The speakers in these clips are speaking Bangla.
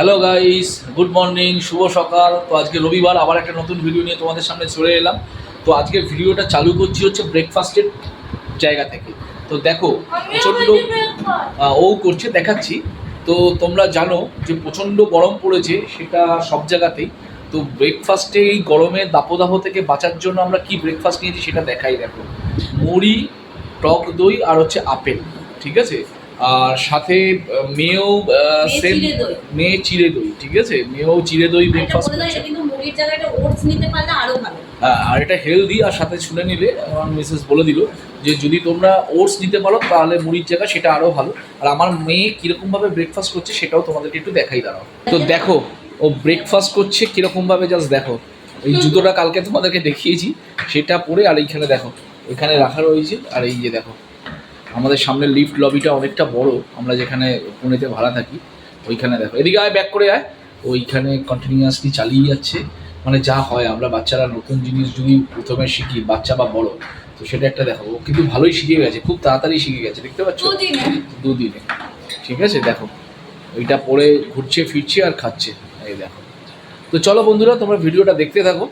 হ্যালো গাইস গুড মর্নিং শুভ সকাল। তো আজকে রবিবার আবার একটা নতুন ভিডিও নিয়ে তোমাদের সামনে চলে এলাম। তো আজকে ভিডিওটা চালু করছি হচ্ছে ব্রেকফাস্টের জায়গা থেকে। তো দেখো প্রচণ্ড ও করছে দেখাচ্ছি। তো তোমরা জানো যে প্রচণ্ড গরম পড়েছে সেটা সব জায়গাতেই। তো ব্রেকফাস্টে এই গরমের দাপদাহ থেকে বাঁচার জন্য আমরা কি ব্রেকফাস্ট নিয়েছি সেটা দেখাই দেখো। মুড়ি টক দই আর হচ্ছে আপেল ঠিক আছে? আর সাথে মেয়েও মেয়ে সেম চিড়ে দই। মেয়ে চিড়ে দই ঠিক আছে? মেয়েও চিড়ে দই ব্রেকফাস্ট বলে দাও, কিন্তু মুড়ির জায়গায় ওটস নিতে পারলে আরও ভালো। হ্যাঁ, আর এটা হেলদি আর সাথে শুনে নিলে আমার মিসেস বলে দিল যে যদি তোমরা ওটস নিতে পারো তাহলে মুড়ির জায়গা সেটা আরও ভালো। আর আমার মেয়ে কীরকমভাবে ব্রেকফাস্ট করছে সেটাও তোমাদেরকে একটু দেখাই দাঁড়াও। তো দেখো ও ব্রেকফাস্ট করছে কীরকমভাবে জাস্ট দেখো। এই জুতোটা কালকে তোমাদেরকে দেখিয়েছি সেটা পরে আর এইখানে দেখো। এখানে রাখা রয়েছে আর এই যে দেখো। আমাদের সামনে লিফট লবিটা অনেকটা বড় আমরা যেখানে পুনেতে ভাড়া থাকি ওইখানে দেখো। এদিকে আয় ব্যাক করে আয়। ওইখানে কন্টিনিউয়াসলি চালিয়ে যাচ্ছে। মানে যা হয় আমরা বাচ্চারা নতুন জিনিস যদি প্রথমে শিখি বাচ্চা বা বড় তো সেটা একটা দেখো। ও কিন্তু ভালোই শিখে গেছে খুব তাড়াতাড়ি শিখে গেছে দেখতে পাচ্ছ? দুদিনে। ঠিক আছে দেখো। ওইটা পরে ঘুরছে ফিরছে আর খাচ্ছে। এই দেখো। তো চলো বন্ধুরা তোমরা ভিডিওটা দেখতে থাকো।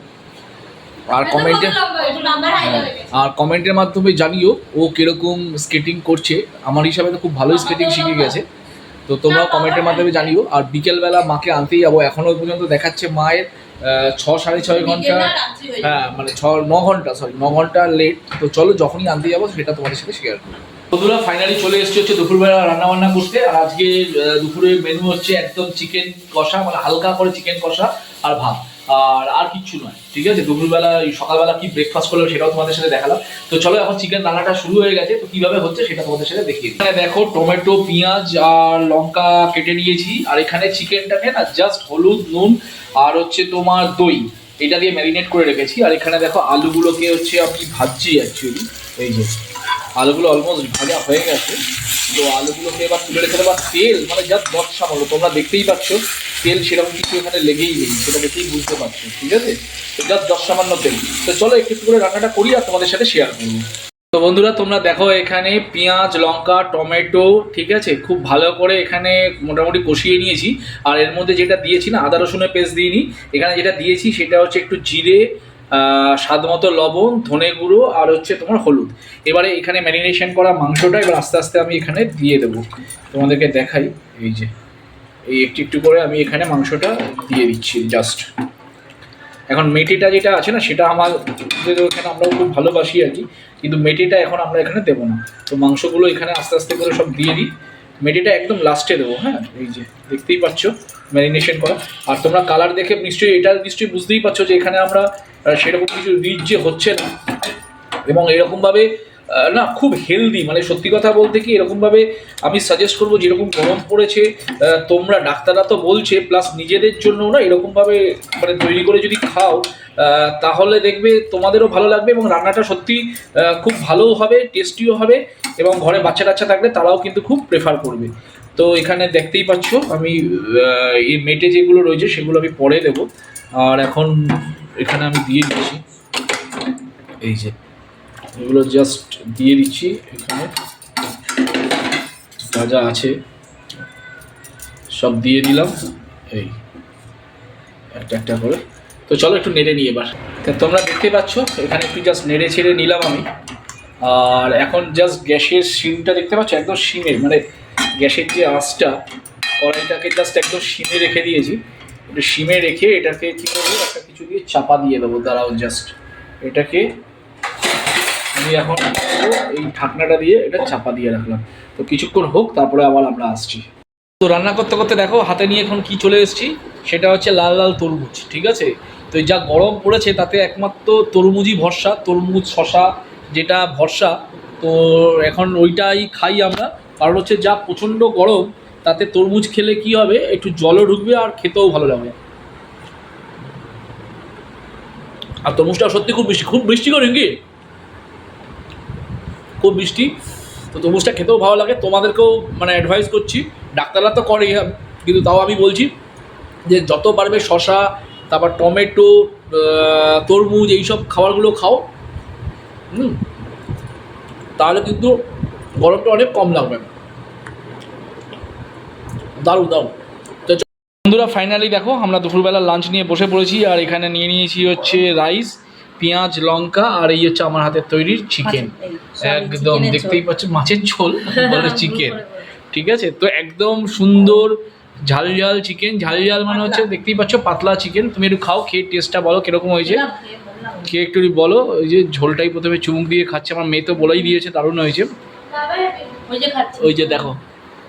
আর কমেন্টে হবে। আর কমেন্টের মাধ্যমে জানিও ও কীরকম স্কেটিং করছে। আমার হিসাবে তো খুব ভালোই স্কেটিং শিখে গেছে। তো তোমরাও কমেন্টের মাধ্যমে জানিও। আর বিকেলবেলা মাকে আনতেই যাব। এখনও পর্যন্ত দেখাচ্ছে মায়ের ছ সাড়ে ছয় ঘণ্টা। হয়ে হ্যাঁ মানে ছ ন ঘণ্টা সরি ন ঘণ্টা লেট তো চলো যখনই আনতে যাব সেটা তোমাদের সাথে শেয়ার করব। বন্ধুরা ফাইনালি চলে এসেছে হচ্ছে দুপুরবেলা রান্না বান্না করতে। আর আজকে আহ, দুপুরের মেনু হচ্ছে একদম চিকেন কষা মানে হালকা করে চিকেন কষা আর ভাত। আর আর কিচ্ছু নয়, ঠিক আছে? দুপুরবেলা সকালবেলা কি ব্রেকফাস্ট করল সেটাও তোমাদের সাথে দেখালাম। তো চলো, এখন চিকেন রান্নাটা শুরু হয়ে গেছে। তো কীভাবে হচ্ছে সেটা তোমাদের সাথে দেখিয়ে দিই। দেখো, টমেটো, পেঁয়াজ আর লঙ্কা কেটে নিয়েছি। আর এখানে চিকেনটাকে না জাস্ট হলুদ, নুন আর হচ্ছে তোমার দই, এটা দিয়ে ম্যারিনেট করে রেখেছি। আর এখানে দেখো, আলুগুলোকে হচ্ছে আমি ভাজছি অ্যাকচুয়ালি এই যে, আলুগুলো অলমোস্ট ভাজা হয়ে গেছে। তো আলুগুলোকে এবার তুলে রেখে দেবো। তেল মানে জাস্ট দশ সামান্য তোমরা দেখতেই পাচ্ছ। তেল সেরকম কিছু এখানে লেগেই নেই, সেটা দেখেই বুঝতে পারছি, ঠিক আছে? জাস্ট দশ সামান্য তেল। তো চলো একটু করে রান্নাটা করি আর তোমাদের সাথে শেয়ার করব। তো বন্ধুরা, তোমরা দেখো এখানে পেঁয়াজ, লঙ্কা, টমেটো, ঠিক আছে? খুব ভালো করে এখানে মোটামুটি কষিয়ে নিয়েছি। আর এর মধ্যে যেটা দিয়েছি না, আদা, রসুনের পেস্ট দিইনি, এখানে যেটা দিয়েছি সেটা হচ্ছে একটু জিরে স্বাদ মতো লবণ, ধনে গুঁড়ো আর হচ্ছে তোমার হলুদ। এবারে এখানে ম্যারিনেশন করা মাংসটা এবার আস্তে আস্তে আমি এখানে দিয়ে দেবো। তোমাদেরকে দেখাই, এই যে। এই একটু একটু করে আমি এখানে মাংসটা দিয়ে দিচ্ছি জাস্ট এখন মেটেটা যেটা আছে না, সেটা আমার এখানে আমরাও খুব ভালোবাসি আর কি, কিন্তু মেটেটা এখন আমরা এখানে দেবো না। তো মাংসগুলো এখানে আস্তে আস্তে করে সব দিয়ে দিই। মেটেটা একদম লাস্টে দেবো হ্যাঁ? এই যে, দেখতেই পাচ্ছ ম্যারিনেশন করা। আর তোমরা কালার দেখে নিশ্চয়ই এটা নিশ্চয়ই বুঝতেই পারছ যে এখানে আমরা সেরকম কিছু রিচ যে হচ্ছে না, এবং এরকমভাবে না, খুব হেলদি মানে সত্যি কথা বলতে কি, এরকমভাবে আমি সাজেস্ট করব, যেরকম গরম পড়েছে তোমরা ডাক্তাররা তো বলছে প্লাস নিজেদের জন্য না, এরকমভাবে মানে তৈরি করে যদি খাও তাহলে দেখবে তোমাদেরও ভালো লাগবে এবং রান্নাটা সত্যি খুব ভালোও হবে টেস্টিও হবে এবং ঘরে বাচ্চা টাচ্চা থাকলে তারাও কিন্তু খুব প্রেফার করবে। তো এখানে দেখতেই পাচ্ছ, আমি এই মেটে যেগুলো রয়েছে, সেগুলো আমি পরে দেবো। আর এখন এখানে আমি দিয়ে দিচ্ছি। এই যে এগুলো জাস্ট দিয়ে দিচ্ছি এখানে। যা যা আছে, সব দিয়ে দিলাম। এই, একটা একটা করে। তো চলো একটু নেড়ে নিই এবার। তা তোমরা দেখতে পাচ্ছ, এখানে একটু জাস্ট নেড়ে ছেড়ে নিলাম আমি। আর এখন জাস্ট গ্যাসের সিমটা দেখতে পাচ্ছ, একদম সিমের মানে গ্যাসের যে আঁচটা, কড়াইটাকে জাস্ট একদম সিমে রেখে দিয়েছি। একটু সিমে রেখে এটাকে কী করব, একটা কিছু দিয়ে চাপা দিয়ে দেবো। দাঁড়াও জাস্ট এটাকে আমি এখন এই ঢাকনাটা দিয়ে এটা চাপা দিয়ে রাখলাম। তো কিছুক্ষণ হোক, তারপরে আবার আমরা আসছি। তো রান্না করতে করতে দেখো, হাতে নিয়ে এখন কি চলে এসেছি? সেটা হচ্ছে লাল লাল তরমুজ, ঠিক আছে? তো যা গরম পড়েছে, তাতে একমাত্র তরমুজই ভরসা, তরমুজ শশা যেটা ভরসা। তো এখন ওইটাই খাই আমরা। কারণ হচ্ছে যা প্রচণ্ড গরম, তাতে তরমুজ খেলে কি হবে? একটু জলও ঢুকবে আর খেতেও ভালো লাগবে আর তরমুজটা সত্যি খুব বৃষ্টি খুব বৃষ্টি করেন কি খুব মিষ্টি। তো তরমুজটা খেতেও ভালো লাগে। তোমাদেরকেও মানে অ্যাডভাইস করছি ডাক্তাররা তো করেই হ্যাঁ, কিন্তু তাও আমি বলছি যে যত পারবে শশা তারপর টমেটো তরমুজ এইসব খাবারগুলো খাও। হুম? তাহলে কিন্তু গরমটা অনেক কম লাগবে। দারুণ দারুণ। তো বন্ধুরা ফাইনালি দেখো আমরা দুপুরবেলা লাঞ্চ নিয়ে বসে পড়েছি আর এখানে নিয়ে নিয়েছি হচ্ছে রাইস পেঁয়াজ লঙ্কা আর এই হচ্ছে আমার হাতের তৈরি চিকেন একদম দেখতেই পাচ্ছ মাছের ঝোল বলে চিকেন ঠিক আছে? তো একদম সুন্দর ঝাল ঝাল চিকেন ঝাল ঝাল মানে হচ্ছে দেখতেই পাচ্ছ পাতলা চিকেন তুমি একটু খাও খেয়ে টেস্টটা বলো কীরকম হয়েছে। খেয়ে একটু বলো ওই যে ঝোলটাই প্রথমে চুমুক দিয়ে খাচ্ছে। আমার মেয়ে তো বলেই দিয়েছে দারুণ হয়েছে। ওই যে ওই যে দেখো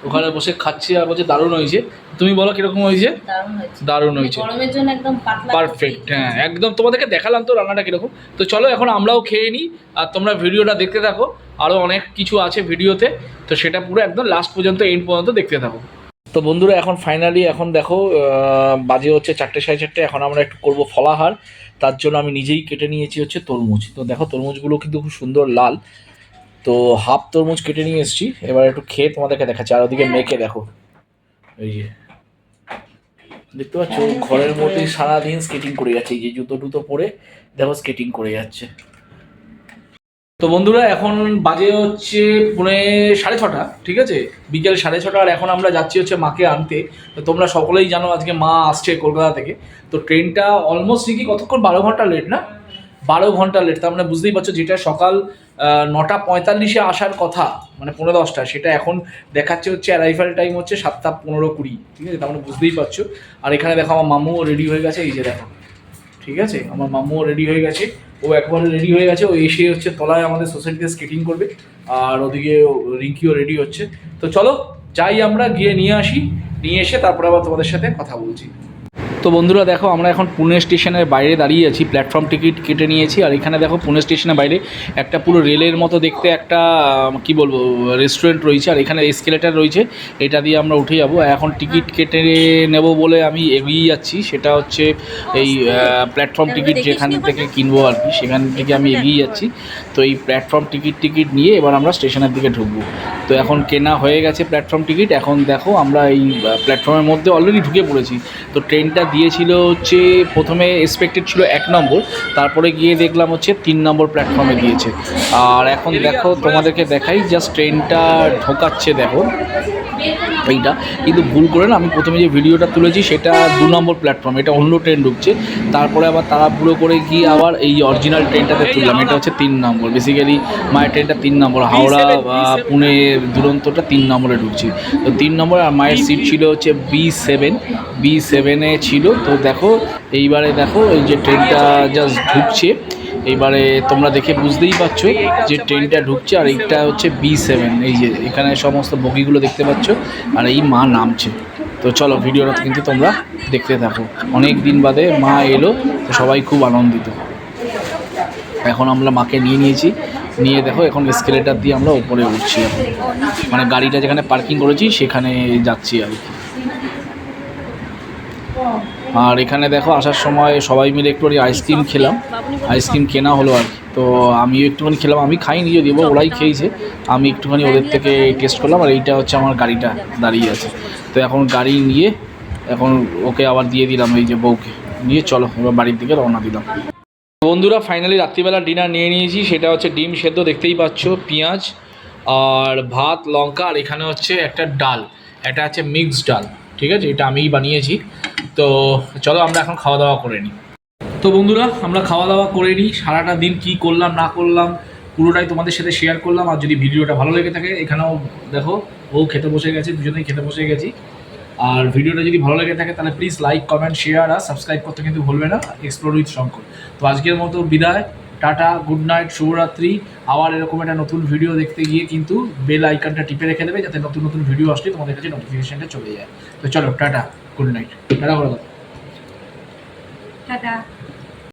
ওখানে বসে খাচ্ছি আর বলছে দারুণ হয়েছে। তুমি বলো কীরকম হয়েছে? দারুণ হয়েছে। দারুণ গরমের জন্য একদম পারফেক্ট হ্যাঁ একদম। তোমাদেরকে দেখালাম তো রান্নাটা কীরকম। তো চলো এখন আমরাও খেয়ে নিই আর তোমরা ভিডিওটা দেখতে থাকো। আরও অনেক কিছু আছে ভিডিওতে। তো সেটা পুরো একদম লাস্ট পর্যন্ত এন্ড পর্যন্ত দেখতে থাকো। তো বন্ধুরা এখন ফাইনালি এখন দেখো বাজে হচ্ছে চারটে সাড়ে চারটে। এখন আমরা একটু করব ফলাহার। তার জন্য আমি নিজেই কেটে নিয়েছি হচ্ছে তরমুজ। তো দেখো তরমুজগুলো কিন্তু খুব সুন্দর লাল। তো হাফ তরমুজ কেটে নিয়ে এসেছি। এবার একটু খেয়ে তোমাদেরকে দেখাচ্ছি। আর ওদিকে মেখে দেখো। এই যে। দেখতে পাচ্ছ ঘরের মধ্যে সারাদিন স্কেটিং করে যাচ্ছে। এই যে জুতো টুতো পরে দেখো স্কেটিং করে যাচ্ছে। তো বন্ধুরা, এখন বাজে হচ্ছে পুনে সাড়ে ছটা, ঠিক আছে? বিকেল সাড়ে ছটা, আর এখন আমরা যাচ্ছি হচ্ছে মাকে আনতে। তো তোমরা সকলেই জানো আজকে মা আসছে কলকাতা থেকে। তো ট্রেনটা অলমোস্ট কি কতক্ষণ? বারো ঘণ্টা লেট না? বারো ঘণ্টা লেট তার মানে বুঝতেই পারছ, যেটা সকাল নটা পঁয়তাল্লিশে আসার কথা মানে পনেরো দশটা সেটা এখন দেখাচ্ছে হচ্ছে অ্যারাইভাল টাইম হচ্ছে সাতটা পনেরো কুড়ি, ঠিক আছে? তার বুঝতেই পারছ। আর এখানে দেখো আমার মামুও রেডি হয়ে গেছে, এই যে দেখো, ঠিক আছে? আমার মামুও রেডি হয়ে গেছে, ও একবার রেডি হয়ে গেছে, ও এসে হচ্ছে তলায় আমাদের সোসাইটিতে স্কেটিং করবে, আর ওদিকে রিঙ্কিও রেডি হচ্ছে। তো চলো, যাই আমরা, গিয়ে নিয়ে আসি, নিয়ে এসে তারপরে আবার তোমাদের সাথে কথা বলছি। তো বন্ধুরা দেখো আমরা এখন পুনে স্টেশনের বাইরে দাঁড়িয়ে আছি প্ল্যাটফর্ম টিকিট কেটে নিয়েছি আর এখানে দেখো পুনে স্টেশনের বাইরে একটা পুরো রেলের মতো দেখতে একটা কি বলব রেস্টুরেন্ট রয়েছে আর এখানে এসকেলেটার রয়েছে এটা দিয়ে আমরা উঠে যাব। এখন টিকিট কেটে নেব বলে আমি এগিয়ে যাচ্ছি সেটা হচ্ছে এই প্ল্যাটফর্ম টিকিট যেখান থেকে কিনবো আর কি সেখান থেকে আমি এগিয়ে যাচ্ছি। তো এই প্ল্যাটফর্ম টিকিট টিকিট নিয়ে এবার আমরা স্টেশনের দিকে ঢুকবো। তো এখন কেনা হয়ে গেছে প্ল্যাটফর্ম টিকিট এখন দেখো আমরা এই প্ল্যাটফর্মের মধ্যে অলরেডি ঢুকে পড়েছি। তো ট্রেনটা দিয়েছিল হচ্ছে প্রথমে এক্সপেক্টেড ছিল এক নম্বর তারপরে গিয়ে দেখলাম হচ্ছে তিন নম্বর প্ল্যাটফর্মে দিয়েছে। আর এখন দেখো তোমাদেরকে দেখাই জাস্ট ট্রেনটা ঢোকাচ্ছে দেখো। এইটা। কিন্তু ভুল করে না আমি প্রথমে যে ভিডিওটা তুলেছি সেটা দু নম্বর প্ল্যাটফর্ম এটা অন্য ট্রেন ঢুকছে। তারপরে আবার তারা তাড়াহুড়ো করে গিয়ে আবার এই অরিজিনাল ট্রেনটাতে তুললাম। এটা হচ্ছে তিন নম্বর। বেসিক্যালি মায়ের ট্রেনটা তিন নম্বর। হাওড়া বা পুনে দুরন্তটা তিন নম্বরে ঢুকছি। তো তিন নম্বর আর মায়ের সিট ছিল হচ্ছে বি সেভেন বি সেভেনে ছিল। তো দেখো এইবারে দেখো এই যে ট্রেনটা জাস্ট ঢুকছে। এইবারে তোমরা দেখে বুঝতেই পারছ যে ট্রেনটা ঢুকছে আর এইটা হচ্ছে বি সেভেন এই যে এখানে সমস্ত বগিগুলো দেখতে পাচ্ছ আর এই মা নামছে। তো চলো ভিডিওটা কিন্তু তোমরা দেখতে থাকো। অনেক দিন বাদে মা এলো, তো সবাই খুব আনন্দিত। এখন আমরা মাকে নিয়ে নিয়েছি। নিয়ে দেখো, এখন স্কেলেটার দিয়ে আমরা উপরে উঠছি। মানে গাড়িটা যেখানে পার্কিং করেছি, সেখানে যাচ্ছি আর কি। আর এখানে দেখো, আসার সময় সবাই মিলে একটু আইসক্রিম খেলাম। আইসক্রিম কেনা হলো আর তো আমিও একটুখানি খেলাম, আমি খাইনি যদিও, বা ওরাই খেয়েছে। আমি একটুখানি ওদের থেকে টেস্ট করলাম আর এইটা হচ্ছে আমার গাড়িটা দাঁড়িয়ে আছে। তো এখন গাড়ি নিয়ে এখন ওকে আবার দিয়ে দিলাম এই যে বউকে। নিয়ে চলো, এবার বাড়ির দিকে রওনা দিলাম। বন্ধুরা ফাইনালি রাত্রিবেলা ডিনার নিয়ে নিয়েছি। সেটা হচ্ছে ডিম সেদ্ধ, দেখতেই পাচ্ছ, পেঁয়াজ আর ভাত, লঙ্কা, আর এখানে হচ্ছে একটা ডাল। এটা হচ্ছে মিক্সড ডাল, ঠিক আছে? এটা আমিই বানিয়েছি। তো চলো আমরা এখন খাওয়া দাওয়া করে নিই। তো বন্ধুরা, আমরা খাওয়া দাওয়া করে নিই। সারাটা দিন কি করলাম, না করলাম, পুরোটাই তোমাদের সাথে শেয়ার করলাম। আর যদি ভিডিওটা ভালো লেগে থাকে, এখানেও দেখো, ও খেতে বসে গেছে, দুজনেই খেতে বসে গেছি। আর ভিডিওটা যদি ভালো লেগে থাকে, তাহলে প্লিজ লাইক কমেন্ট শেয়ার আর সাবস্ক্রাইব করতে কিন্তু ভুলবে না। এক্সপ্লোর উইথ শঙ্কর তো আজকের মতো বিদায়। টাটা গুড নাইট শুভরাত্রি। আবার এরকম একটা নতুন ভিডিও দেখতে গিয়ে কিন্তু বেল আইকনটা টিপে রেখে দেবে, যাতে নতুন নতুন ভিডিও আসলে তোমাদের কাছে নোটিফিকেশনটা চলে যায়। তো চলো, টাটা। গুড নাইট টাটা করে দাও টাটা